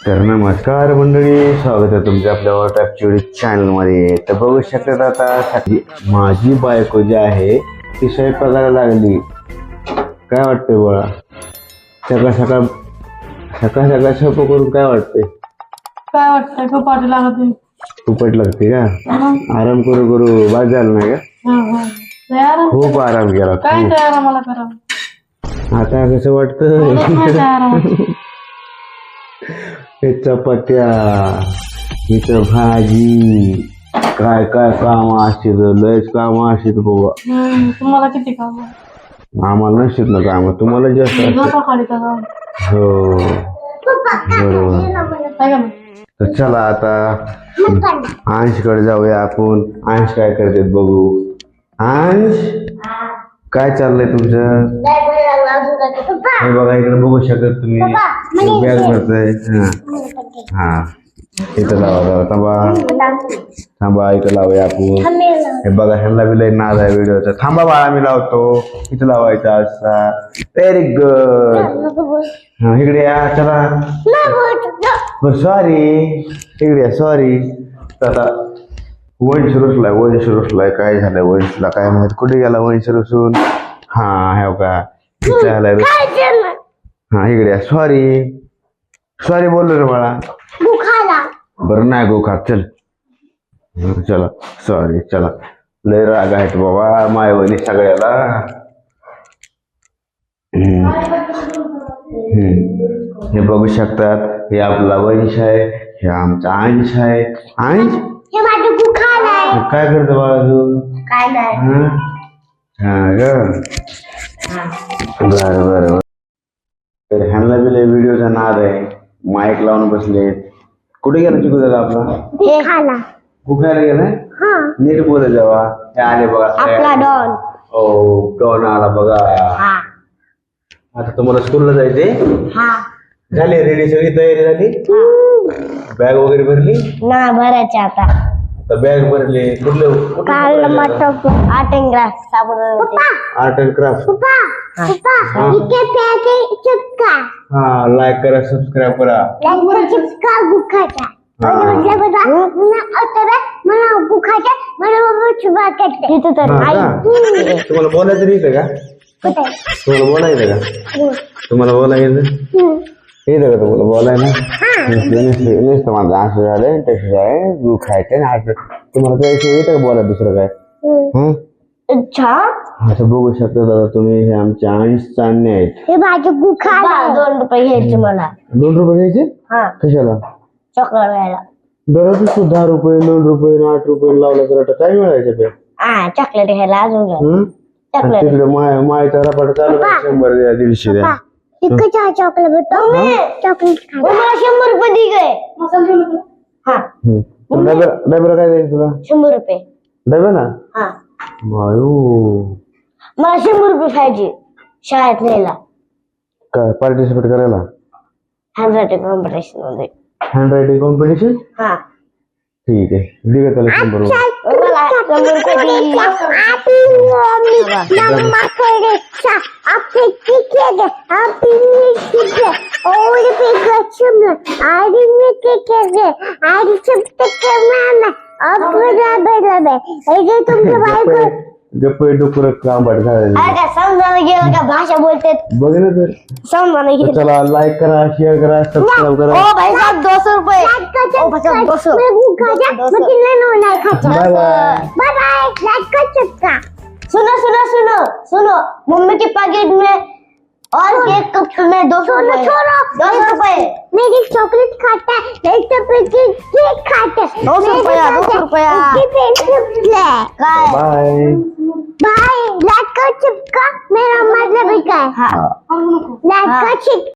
तर नमस्कार मंडळी स्वागत आहे तुमच्या आपल्या वॉटॅपची चॅनलमध्ये तर बघू शकतात आता साठी माझी बायको जी आहे ती स्वयंपाकाला लागली. काय वाटतंय बोळा? सकाळ सकाळ सकाळ सकाळ स्वयंपाक करून काय वाटतंय? काय वाटतंय? खूप लागत. खूपच लागते का? आराम करू करू बाद झालं नाही का? खूप आराम केला. आता कसं वाटतं? चपात्या इथं भाजी काय काय काम असते लयच काम असते बाबा. तुम्हाला किती काम? आम्हाला नसतात ना काम तुम्हाला जास्त? हो बरोबर? तर चला आता अंशकडे जाऊया आपण. अंश काय करते बघू. अंश? काय चाललंय तुमचं? हे बघा इकडे बघू शकत तुम्ही. बॅग भरताय. हा. हा. इथं लावा जरा थांबा. थांबा इथं लावूया आपण. हे बघा ह्यांना बी लय नाद आहे व्हिडिओचा. थांबा बाळा मी लावतो. इथं लावायचा असा. व्हेरी गुड हा इकडे या चला. सॉरी इकडे या सॉरी आता वंश रुसलाय वंश रुसलाय. काय झालंय वंशला? काय माहीत? कुठे गेला वंश रुसून? हा हे का आलाय रुस- हा इकडे सॉरी सॉरी बोललो रे बाळा. बरं नाही गो खात. चल. चला. सॉरी चला. लय राग आहेत बाबा मायवणी सगळ्याला. हम्म. हम्म. हे बघू शकतात हे आपला वंश आहे हे आमचा अंश आहे. अंश? हे माझं गुखाल आहे. काय करतो बाळा तू? काय नाही. हं? हा ग. बर बर. तर ह्यांना बी व्हिडिओचा नाद आहे माईक लावून बसले कुठे गेला चिकू दादा आपला? खाला. कुठायला गेलाय हा. नीट बोल जेव्हा हे आले बघा आपला. डॉन. हो डॉन आला बघा. हा. आता तुम्हाला स्कूलला जायचे हा. झाली रेडी सगळी तयारी झाली? बॅग वगैरे भरली? ना भरायचे आता. बॅग भरली कुठलं काल? आर्ट अँड क्राफ्ट साबण आर्ट अँड क्राफ्ट चिपका हा. लाईक करा सबस्क्राईब करा. चिपका का? तुम्हाला बोलायचं नाही येतं का? तुम्हाला बोलायचं का? तुम्हाला बोलायचं येतं का तुम्हाला बोलायला नुसतं माझं असं झालंय तसं आहे तू खायचं ना असं तुम्हाला काय येतं बोलायला दुसरं काय हं अच्छा असं बघू शकता दादा तुम्ही हे आमचे अंश चांदणे आहेत हे माझे गुखा दोन रुपये घ्यायचे मला दोन रुपये घ्यायचे हा कशाला चॉकलेट घ्यायला दररोज तू दहा रुपये दोन रुपये आठ रुपये लावलं तर आता काय मिळायचं पे हा चॉकलेट घ्यायला अजून घ्या हं? आणि चॉकलेट तिकडे माय मायचा रपाट चालू आहे, शंभर द्या दीडशे द्या चहा चॉकलेट भेटतो? चॉकलेट मला शंभर रुपये दे गए? हा. काय द्यायचं तुला? शंभर रुपये. ना? हा. मला शंभर रुपये पाहिजे शाळेत न्यायला. काय पार्टिसिपेट करायला? हँड रायटिंग कॉम्पिटिशनमध्ये. हँड रायटिंग कॉम्पिटिशन हा. ठीक आहे. त्याला शंभर रुपये. मला शंभर रुपये तुमच्या बायको गप्पे डुकर कांबाट झाले अरे का समजायला गेलं का भाषा बोलते बघ ना तर समजायला गेलं चला लाईक करा शेअर करा सबस्क्राईब करा। ओ भाई साहब दो सौ रुपए। ओ भाई साहब दो सौ। Bye bye bye bye like कर चुका सुनो सुनो सुनो सुनो मम्मी के पैकेट में और केक कप में दो सौ रुपए। दो सौ रुपए। मेरी चॉकलेट खाता है एक रुपए की केक खाता है। दो सौ रुपया दो सौ रुपया। काय बाय बाय लाइक कर चिपका मेरा मतलब क्या है। हा। लाइक कर चिपका